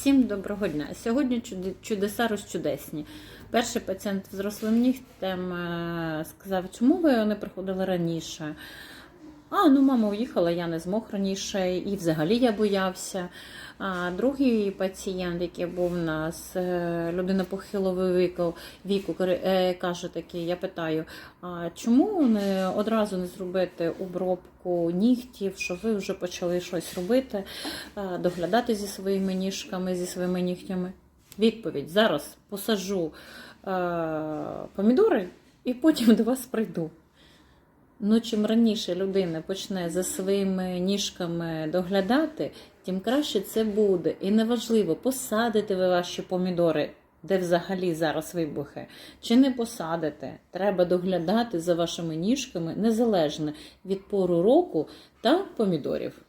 Всім доброго дня. Сьогодні чудеса розчудесні. Перший пацієнт з рослим нігтем е, сказав, чому ви не приходили раніше? А, ну мама уїхала, я не змог раніше, і взагалі я боявся. А другий пацієнт, який був у нас, е, людина похилого віку, віку е, каже такий, я питаю, а чому не одразу не зробити обробку нігтів, що ви вже почали щось робити, е, доглядати зі своїми ніжками, зі своїми нігтями? Відповідь: зараз посажу помідори і потім до вас прийду. Ну, чим раніше людина почне за своїми ніжками доглядати, тим краще це буде. І неважливо, посадите ви ваші помідори, де взагалі зараз вибухи, чи не посадите. Треба доглядати за вашими ніжками незалежно від пору року та помідорів.